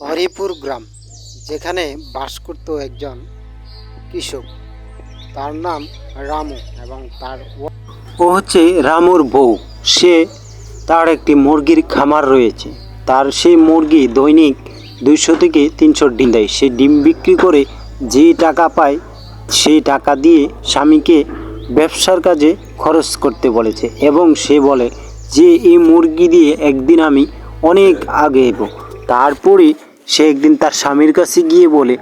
হরিপুর গ্রাম, যেখানে বাস করত একজন কৃষক। তার নাম রামু এবং তার ও- হচ্ছে রামুর বউ। সে তার একটি মুরগির খামার রয়েছে। তার সেই মুরগি দৈনিক দুইশো থেকে তিনশো ডিম দেয়। সে ডিম বিক্রি করে যে টাকা পায়, সেই টাকা দিয়ে স্বামীকে ব্যবসার কাজে খরচ করতে বলেছে এবং সে বলে, যে এই মুরগি দিয়ে একদিন আমি অনেক আগে এগো তারপরে সে একদিন তার স্বামীর কাছে গিয়ে বলে,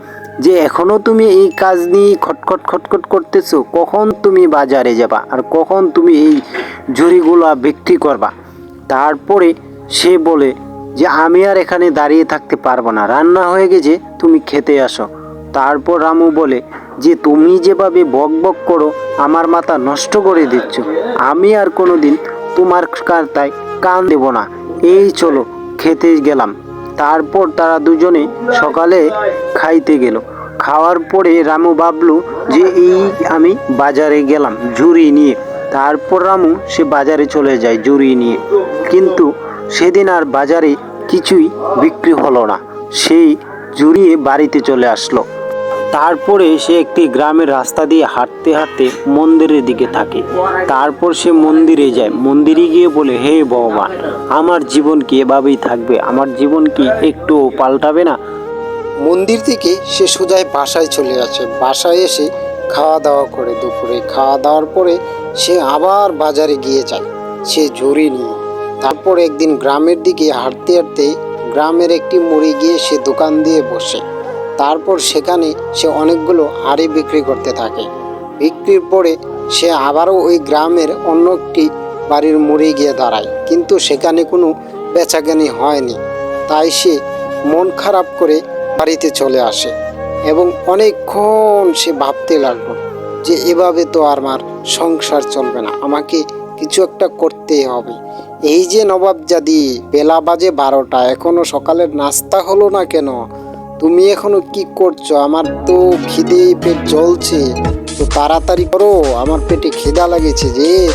যে এখনও তুমি এই কাজ নিয়ে খটখট খটখট করতেছো, কখন তুমি বাজারে যাবা আর কখন তুমি এই জুড়িগুলা বিক্রি করবা? তারপরে সে বলে, যে আমি আর এখানে দাঁড়িয়ে থাকতে পারব না, রান্না হয়ে গেছে, তুমি খেতে আসো। তারপর রামু বলে, যে তুমি যেভাবে বক বক করো, আমার মাথা নষ্ট করে দিচ্ছ। আমি আর কোনো দিন তোমার কার্তায় কান দেব না। এই চলো, খেতে গেলাম। তারপর তারা দুজনে সকালে খাইতে গেল। খাওয়ার পরে রামু ভাবলো যে এই আমি বাজারে গেলাম ঝুড়ি নিয়ে। তারপর রামু সে বাজারে চলে যায় ঝুড়ি নিয়ে। কিন্তু সেদিন আর বাজারে কিছুই বিক্রি হলো না। সেই জুড়িয়ে বাড়িতে চলে আসলো। তারপরে সে একটি গ্রামের রাস্তা দিয়ে হাঁটতে হাঁটতে মন্দিরের দিকে থাকে। তারপর সে মন্দিরে যায়। মন্দিরে গিয়ে বলে, হে ভগবান, আমার জীবন কি এভাবেই থাকবে? আমার জীবন কি একটু পাল্টাবে না? মন্দির থেকে সে সোজায় বাসায় চলে আসে। বাসায় এসে খাওয়া দাওয়া করে। দুপুরে খাওয়া দাওয়ার পরে সে আবার বাজারে গিয়ে যায়। সে ঝুড়ি নিয়ে। তারপর একদিন গ্রামের দিকে হাঁটতে হাঁটতে গ্রামের একটি মুড়ি গিয়ে সে দোকান দিয়ে বসে। তারপর সেখানে সে অনেকগুলো হাড়ি বিক্রি করতে থাকে। বিক্রির পরে সে আবারও ওই গ্রামের অন্য একটি বাড়ির মুড়ি গিয়ে দাঁড়ায়, কিন্তু সেখানে কোনো বেচাকেনি হয়নি। তাই সে মন খারাপ করে বাড়িতে চলে আসে এবং অনেকক্ষণ সে ভাবতে লাগল যে এভাবে তো আর আমার সংসার চলবে না, আমাকে কিছু একটা করতেই হবে। এই যে নবাব নবাবজাদি, বেলা বাজে বারোটা, এখনও সকালের নাস্তা হলো না কেন? তুমি এখনও কি করছ? আমার তো খিদে পেট জ্বলছে। তো তাড়াতাড়ি করো, আমার পেটে খিদা লাগেছে যে।